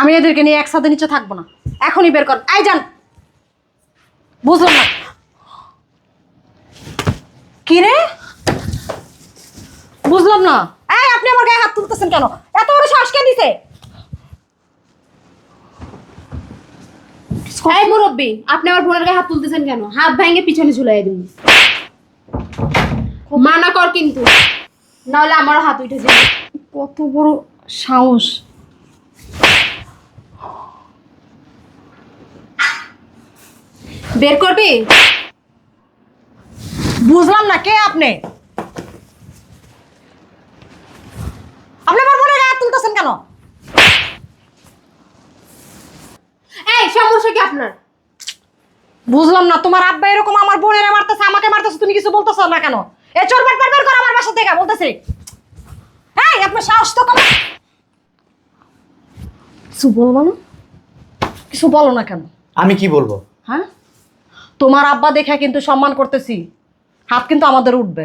আমি এদেরকে নিয়ে একসাথে নিচে থাকব না। এখনই বের কর। আই যান বুঝলাম না। কি রে? বুঝলাম না। এই আপনি আমার গায়ে হাত তুলতেছেন কেন? এত বড় শ্বাস কে দিছে এই মুরব্বী আপনি আমার বোনের গায়ে হাত তুলতেছেন কেন? হাত ভাঙে পিছনে ঝুলাই দিন। মানা কর কিন্তু। নাহলে আমারও হাত উঠে যাবে। কত বড় সাহস। বের করবি? বুঝলাম না কে আপনি? আপনি আমার বোনের গায়ে হাত তুলতেছেন কেন? এই সমস্যা কি আপনার? বুঝলাম না তোমার আব্বা এরকম আমার বোনের মারতেছে আমাকে মারতেছে তুমি কিছু বলতেছো না কেন? এ চোর বাট বাট কর আমার বাসা থেকে বলতেছি। এই আপনার সাহস তো কম। কিছু বলব না? কিছু বলো না কেন? আমি কি বলব? হ্যাঁ? তোমার আব্বা দেখে কিন্তু সম্মান করতেছি। হাত কিন্তু আমাদের উঠবে।